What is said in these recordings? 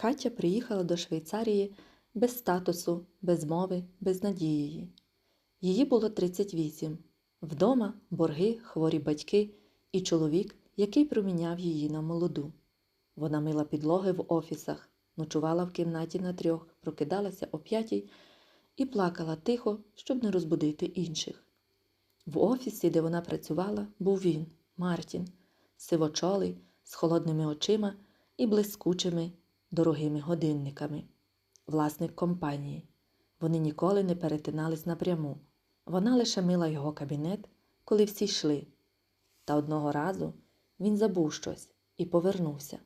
Катя приїхала до Швейцарії без статусу, без мови, без надії. Її було 38. Вдома борги, хворі батьки і чоловік, який проміняв її на молоду. Вона мила підлоги в офісах, ночувала в кімнаті на трьох, прокидалася о п'ятій і плакала тихо, щоб не розбудити інших. В офісі, де вона працювала, був він, Мартін, сивочолий, з холодними очима і блискучими дорогими годинниками, власник компанії. Вони ніколи не перетинались напряму. Вона лише мила його кабінет, коли всі йшли. Та одного разу він забув щось і повернувся.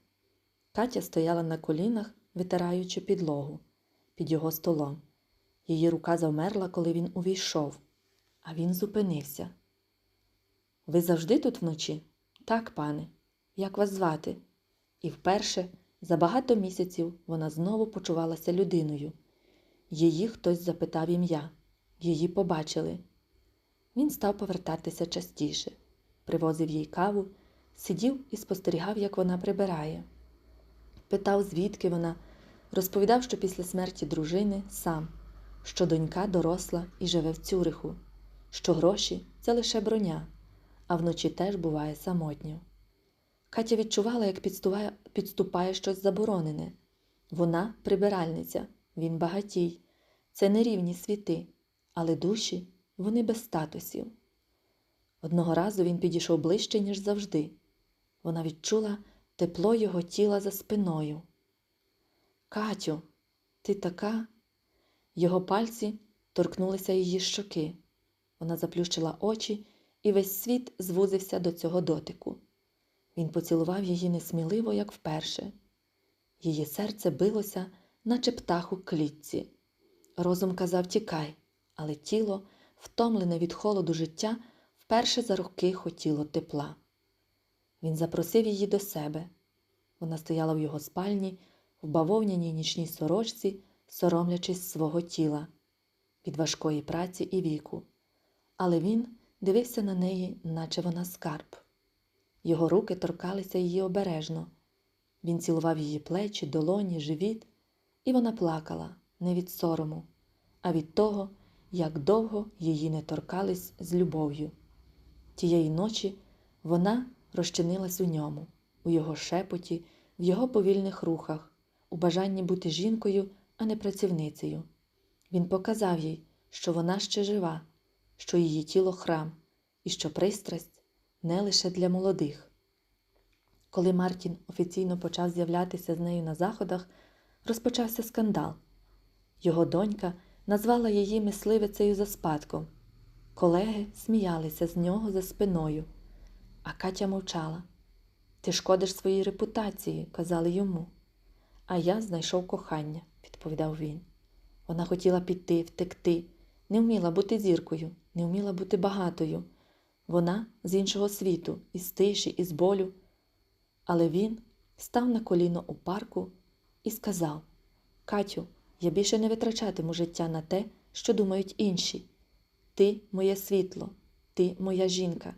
Катя стояла на колінах, витираючи підлогу під його столом. Її рука завмерла, коли він увійшов, а він зупинився. Ви завжди тут вночі? Так, пане. Як вас звати? І вперше за багато місяців вона знову почувалася людиною. Її хтось запитав ім'я, її побачили. Він став повертатися частіше, привозив їй каву, сидів і спостерігав, як вона прибирає. Питав, звідки вона, розповідав, що після смерті дружини сам, що донька доросла і живе в Цюриху, що гроші це лише броня, а вночі теж буває самотньо. Катя відчувала, як підступає, підступає щось заборонене. Вона прибиральниця, він багатій. Це не рівні світи, але душі вони без статусів. Одного разу він підійшов ближче, ніж завжди. Вона відчула тепло його тіла за спиною. Катю, ти така. Його пальці торкнулися її щоки. Вона заплющила очі, і весь світ звузився до цього дотику. Він поцілував її несміливо, як вперше. Її серце билося, наче птах у клітці. Розум казав тікай, але тіло, втомлене від холоду життя, вперше за роки хотіло тепла. Він запросив її до себе. Вона стояла в його спальні, в бавовняній нічній сорочці, соромлячись свого тіла, від важкої праці і віку. Але він дивився на неї, наче вона скарб. Його руки торкалися її обережно. Він цілував її плечі, долоні, живіт, і вона плакала не від сорому, а від того, як довго її не торкались з любов'ю. Тієї ночі вона розчинилась у ньому, у його шепоті, в його повільних рухах, у бажанні бути жінкою, а не працівницею. Він показав їй, що вона ще жива, що її тіло храм, і що пристрасть не лише для молодих. Коли Мартін офіційно почав з'являтися з нею на заходах, розпочався скандал. Його донька назвала її мисливицею за спадком. Колеги сміялися з нього за спиною, а Катя мовчала. Ти шкодиш своїй репутації, казали йому. А я знайшов кохання, відповідав він. Вона хотіла піти, втекти, не вміла бути зіркою, не вміла бути багатою. Вона з іншого світу, із тиші, із болю. Але він став на коліно у парку і сказав: Катю, я більше не витрачатиму життя на те, що думають інші. Ти моє світло, ти моя жінка.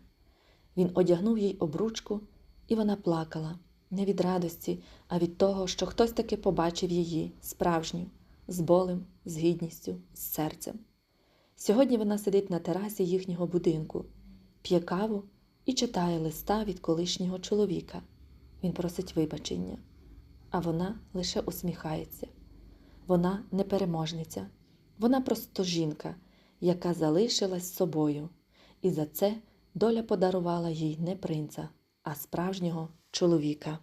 Він одягнув їй обручку, і вона плакала не від радості, а від того, що хтось таки побачив її справжню, з болем, з гідністю, з серцем. Сьогодні вона сидить на терасі їхнього будинку, п'є каву і читає листа від колишнього чоловіка. Він просить вибачення, а вона лише усміхається. Вона не переможниця, вона просто жінка, яка залишилась собою, і за це доля подарувала їй не принца, а справжнього чоловіка.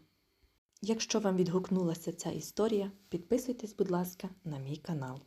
Якщо вам відгукнулася ця історія, підписуйтесь, будь ласка, на мій канал.